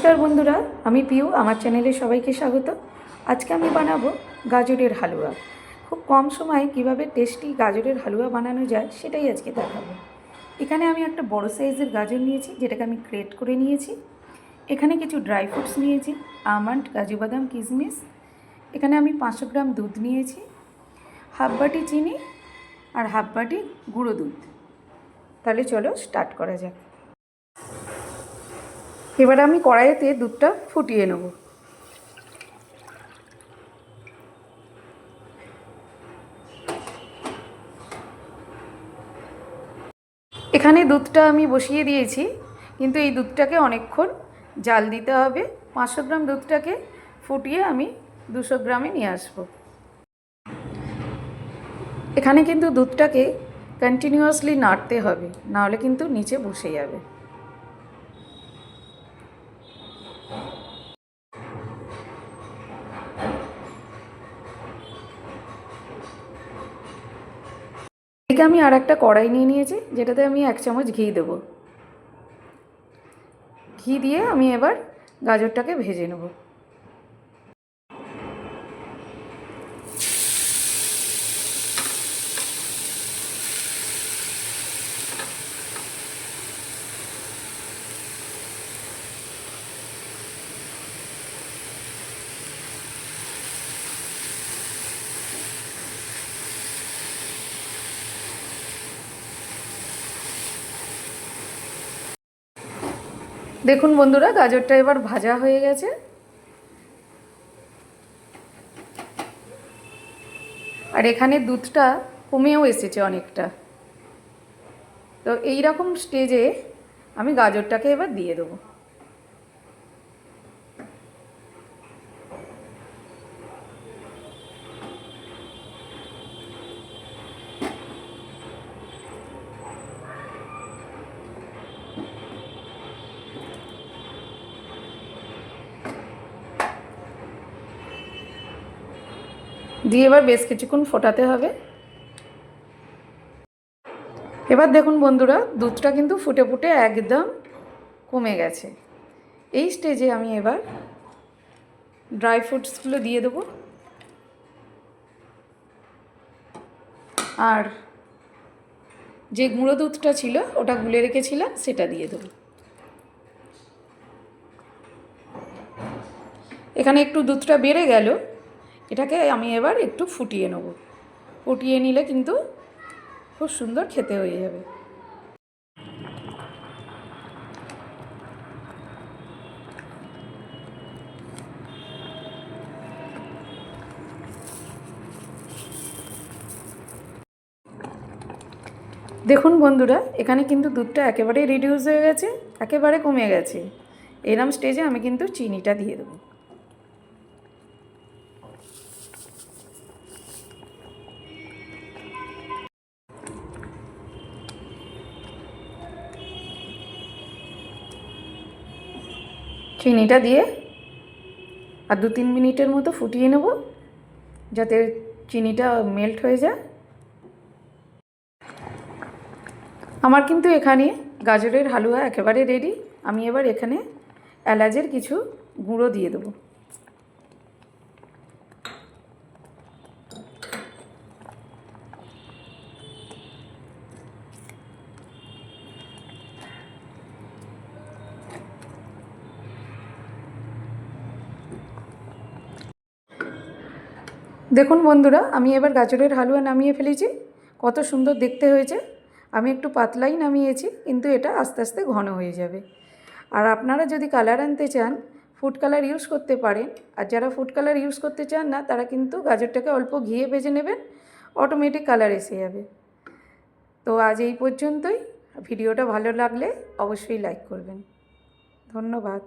নমস্কার বন্ধুরা, আমি পিউ, আমার চ্যানেলে সবাইকে স্বাগত। আজকে আমি বানাবো গাজরের হালুয়া। খুব কম সময়ে কীভাবে টেস্টি গাজরের হালুয়া বানানো যায় সেটাই আজকে দেখাবো। এখানে আমি একটা বড় সাইজের গাজর নিয়েছি, যেটাকে আমি গ্রেট করে নিয়েছি। এখানে কিছু ড্রাই ফ্রুটস নিয়েছি আমন্ড কাজু বাদাম, কিশমিশ। এখানে আমি পাঁচশো গ্রাম দুধ নিয়েছি হাফ বাটি চিনি আর হাফ বাটি গুঁড়ো দুধ। তাহলে চলো স্টার্ট করা যাক। এবার আমি কড়াইতে দুধটা ফুটিয়ে নেব। এখানে দুধটা আমি বসিয়ে দিয়েছি, কিন্তু এই দুধটাকে অনেকক্ষণ জাল দিতে হবে। পাঁচশো গ্রাম দুধটাকে ফুটিয়ে আমি দুশো গ্রামে নিয়ে আসব। এখানে কিন্তু দুধটাকে কন্টিনিউয়াসলি নাড়তে হবে, নাহলে কিন্তু নিচে বসে যাবে। এদিকে আমি আর একটা কড়াই নিয়ে নিয়েছি, যেটাতে আমি এক চামচ ঘি দেবো। ঘি দিয়ে আমি এবার গাজরটাকে ভেজে নেব। দেখুন বন্ধুরা, গাজরটা এবার ভাজা হয়ে গেছে। আর এখানে দুধটা কমেও এসেছে অনেকটা। তো এই রকম স্টেজে আমি গাজরটাকে এবার দিয়ে দেবো। দিয়ে এবার বেশ কিছুক্ষণ ফোটাতে হবে। এবার দেখুন বন্ধুরা, দুধটা কিন্তু ফুটে ফুটে একদম কমে গেছে। এই স্টেজে আমি এবার ড্রাই ফ্রুটসগুলো দিয়ে দেবো। আর যে গুঁড়ো দুধটা ছিল, ওটা গুলে রেখেছিলাম, সেটা দিয়ে দেবো। এখানে একটু দুধটা বেড়ে গেল এটাকে আমি এবার একটু ফুটিয়ে নেব। ফুটিয়ে নিলে কিন্তু খুব সুন্দর খেতে হয়ে যাবে। দেখুন বন্ধুরা, এখানে কিন্তু দুধটা একেবারে রিডিউস হয়ে গেছে, একেবারে কমে গেছে। এরম স্টেজে আমি কিন্তু চিনিটা দিয়ে দেবো। চিনিটা দিয়ে আর দু তিন মিনিটের মতো ফুটিয়ে নেব যাতে চিনিটা মেল্ট হয়ে যায়। আমার কিন্তু এখানে গাজরের হালুয়া একেবারে রেডি আমি এবার এখানে এলাচের কিছু গুঁড়ো দিয়ে দেবো। দেখুন বন্ধুরা, আমি এবার গাজরের হালুয়া নামিয়ে ফেলেছি। কত সুন্দর দেখতে হয়েছে। আমি একটু পাতলাই নামিয়েছি, কিন্তু এটা আস্তে আস্তে ঘন হয়ে যাবে। আর আপনারা যদি কালার আনতে চান, ফুড কালার ইউজ করতে পারেন। আর যারা ফুড কালার ইউজ করতে চান না, তারা কিন্তু গাজরটাকে অল্প ঘিয়ে ভেজে নেবেন, অটোমেটিক কালার এসে যাবে। তো আজ এই পর্যন্তই। ভিডিওটা ভালো লাগলে অবশ্যই লাইক করবেন। ধন্যবাদ।